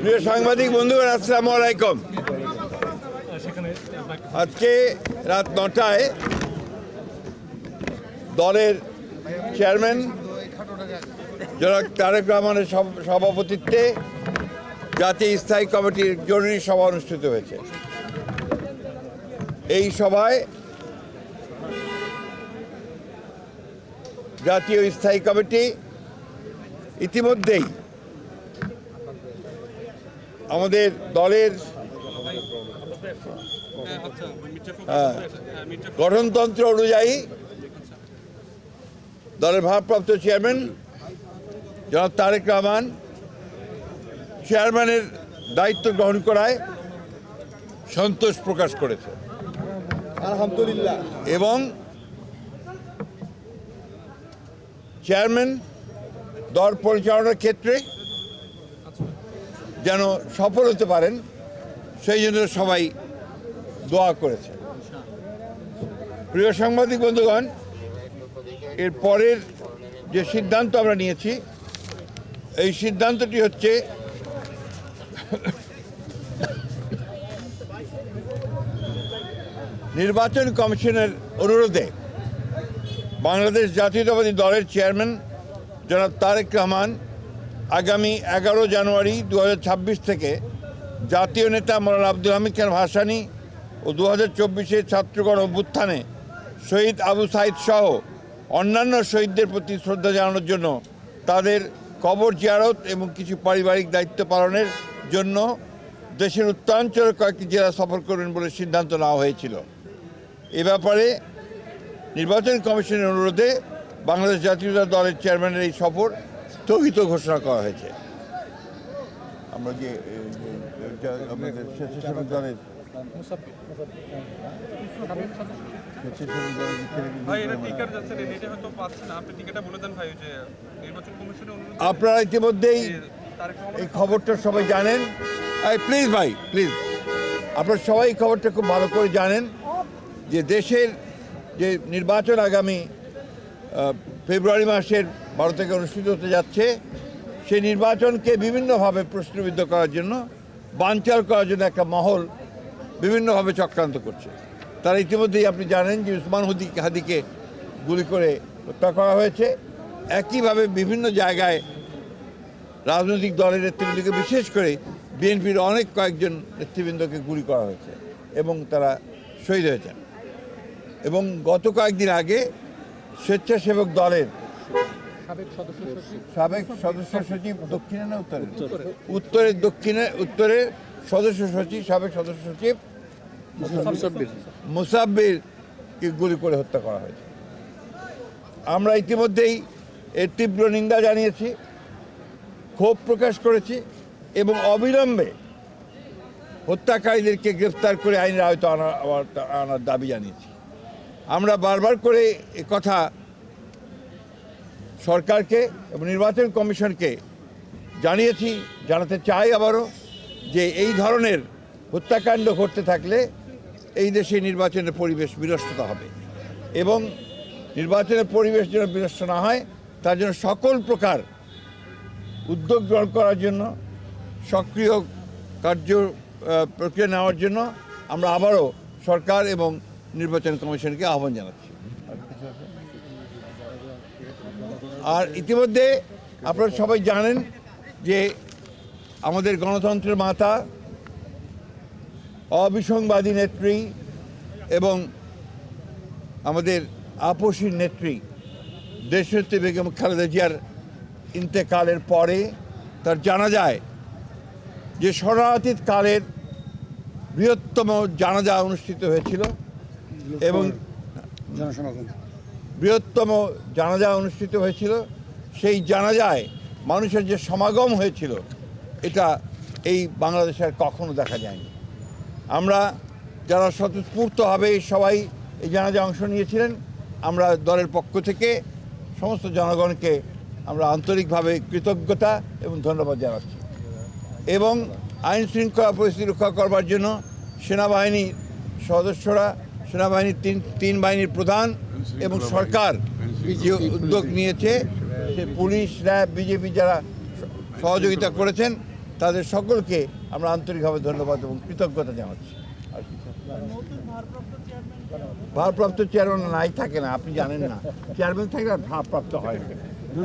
প্রিয় সাংবাদিক বন্ধুগণ, আসসালামু আলাইকুম। আজকে রাত নটায় দলের চেয়ারম্যান জনাব তারেক রহমানের সভ- সভাপতিত্বে জাতীয় স্থায়ী কমিটির জরুরি সভা অনুষ্ঠিত হয়েছে। এই সভায় জাতীয় স্থায়ী কমিটি ইতিমধ্যেই আমাদের দলের হ্যাঁ, গঠনতন্ত্র অনুযায়ী দলের ভারপ্রাপ্ত চেয়ারম্যান জনাব তারেক রহমান চেয়ারম্যানের দায়িত্ব গ্রহণ করায় সন্তোষ প্রকাশ করেছে। আলহামদুলিল্লাহ। এবং চেয়ারম্যান দল পরিচালনার ক্ষেত্রে যেন সফল হতে পারেন, সেই জন্য সবাই দোয়া করেছে। প্রিয় সাংবাদিক বন্ধুগণ, এর পরের যে সিদ্ধান্ত আমরা নিয়েছি, এই সিদ্ধান্তটি হচ্ছে নির্বাচন কমিশনের অনুরোধে বাংলাদেশ জাতীয়তাবাদী দলের চেয়ারম্যান জনাব তারেক রহমান আগামী এগারো জানুয়ারি দু হাজার ছাব্বিশ থেকে জাতীয় নেতা মৌলানা আব্দুল হামিদ খান ভাসানী ও দু হাজার চব্বিশের ছাত্রগণ অভ্যুত্থানে শহীদ আবু সাইদ সহ অন্যান্য শহীদদের প্রতি শ্রদ্ধা জানানোর জন্য তাদের কবর জিয়ারত এবং কিছু পারিবারিক দায়িত্ব পালনের জন্য দেশের উত্তরাঞ্চলের কয়েকটি জেলা সফর করবেন বলে সিদ্ধান্ত নেওয়া হয়েছিল। এ ব্যাপারে নির্বাচন কমিশনের অনুরোধে বাংলাদেশ জাতীয়তা দলের চেয়ারম্যানের এই সফর স্থগিত ঘোষণা করা হয়েছে। আমরা যে আমাদের স্বেচ্ছাসেবক দলের আপনারা ইতিমধ্যেই এই খবরটা সবাই জানেন। প্লিজ ভাই প্লিজ আপনারা সবাই এই খবরটা খুব ভালো করে জানেন যে দেশের যে নির্বাচন আগামী ফেব্রুয়ারি মাসের বারো থেকে অনুষ্ঠিত হতে যাচ্ছে। সেই নির্বাচনকে বিভিন্নভাবে প্রশ্নবিদ্ধ করার জন্য বানচাল করার জন্য একটা মহল বিভিন্নভাবে চক্রান্ত করছে। তারা ইতিমধ্যেই আপনি জানেন যে উসমান হুদি হাদিকে গুলি করে হত্যা করা হয়েছে। একইভাবে বিভিন্ন জায়গায় রাজনৈতিক দলের নেতৃবৃন্দকে, বিশেষ করে বিএনপির অনেক কয়েকজন নেতৃবৃন্দকে গুলি করা হয়েছে এবং তারা শহীদ হয়েছেন। এবং গত কয়েকদিন আগে স্বেচ্ছাসেবক দলের সাবেক সদস্য সচিব? দক্ষিণে না উত্তরে? উত্তরের দক্ষিণে উত্তরের সদস্য সচিব সাবেক সদস্য সচিব? মুসাব্বিরকে গুলি করে হত্যা করা হয়েছে। আমরা ইতিমধ্যেই এর তীব্র নিন্দা জানিয়েছি ক্ষোভ প্রকাশ করেছি এবং অবিলম্বে হত্যাকারীদেরকে গ্রেফতার করে আইনের আয়ত আনা আনার দাবি জানিয়েছি। আমরা বারবার করে কথা সরকারকে এবং নির্বাচন কমিশনকে জানিয়েছি, জানাতে চাই আবারও যে এই ধরনের হত্যাকাণ্ড ঘটতে থাকলে এই দেশে নির্বাচনের পরিবেশ বিনষ্টতা হবে এবং নির্বাচনের পরিবেশ যেন বিনষ্ট না হয়, তার জন্য সকল প্রকার উদ্যোগ গ্রহণ করার জন্য, সক্রিয় কার্য প্রক্রিয়া নেওয়ার জন্য আমরা আবারও সরকার এবং নির্বাচন কমিশনকে আহ্বান জানাচ্ছি। আর ইতিমধ্যে আপনারা সবাই জানেন যে আমাদের গণতন্ত্রের মাতা, অবিসংবাদী নেত্রী এবং আমাদের আপসীর নেত্রী দেশনেত্রী বেগম খালেদা জিয়ার ইন্তেকালের পরে তার জানা যায় যে শরণার্থীর কালের বৃহত্তম জানাজা অনুষ্ঠিত হয়েছিল এবং জনসমাগম। বৃহত্তম জানাজা অনুষ্ঠিত হয়েছিল। সেই জানাজায় মানুষের যে সমাগম হয়েছিল, এটা এই বাংলাদেশে কখনো দেখা যায়নি। আমরা যারা স্বতঃস্ফূর্তভাবে সবাই এই জানাজা অংশ নিয়েছিলেন, আমরা দলের পক্ষ থেকে সমস্ত জনগণকে আমরা আন্তরিকভাবে কৃতজ্ঞতা এবং ধন্যবাদ জানাচ্ছি। এবং আইন শৃঙ্খলা পরিস্থিতি রক্ষা করবার জন্য সেনাবাহিনীর সদস্যরা, সেনাবাহিনীর তিন তিন বাহিনীর প্রধান এবং সরকার যে উদ্যোগ নিয়েছে সে পুলিশ র্যাব বিজেপি যারা সহযোগিতা করেছেন তাদের সকলকে আমরা আন্তরিকভাবে ধন্যবাদ এবং কৃতজ্ঞতা জানাচ্ছি। ভারপ্রাপ্ত চেয়ারম্যান নাই থাকে না আপনি জানেন না। চেয়ারম্যান থাকলে ভারপ্রাপ্ত হয় না।